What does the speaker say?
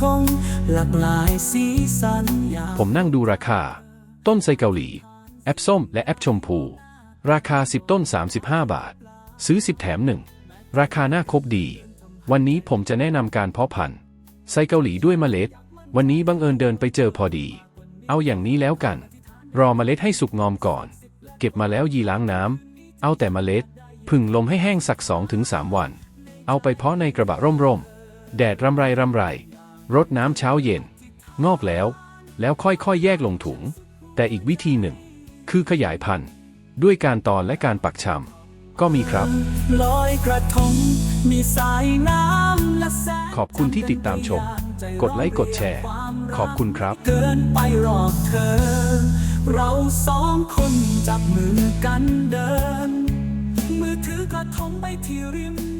ทง หลากหลายสีสันยามผมนั่งดูราคา ต้นไทรเกาหลี แอปส้มและแอปชมพู ราคา 10 ต้น 35 บาท ซื้อ 10 แถม1ราคาน่าคบดี วันนี้ผมจะแนะนำการเพาะพันธุ์ไซเกาหลีด้วยเมล็ด วันนี้บังเอิญเดินไปเจอพอดี เอาอย่างนี้แล้วกัน รอเมล็ดให้สุกงอมก่อน เก็บมาแล้วยีล้างน้ำเอาแต่เมล็ดผึ่งลมให้แห้งสัก 2-3 วัน เอาไปเพาะในกระบะร่มๆแดดรำไรรำไร รดน้ำเช้าเย็น งอกแล้ว แล้วค่อยๆ แยกลงถุง แต่อีกวิธีหนึ่ง คือขยายพันธุ์ ด้วยการตอนและการปักชำก็มีครับ ลอยกระทงมีสายน้ำและแสงขอบคุณที่ติดตามชม กดไลค์กดแชร์ ขอบคุณครับ เกินไปหรอกเธอ เราสองคนจับมือกันเดิน มือถือกระทงไปที่ริมน้ำ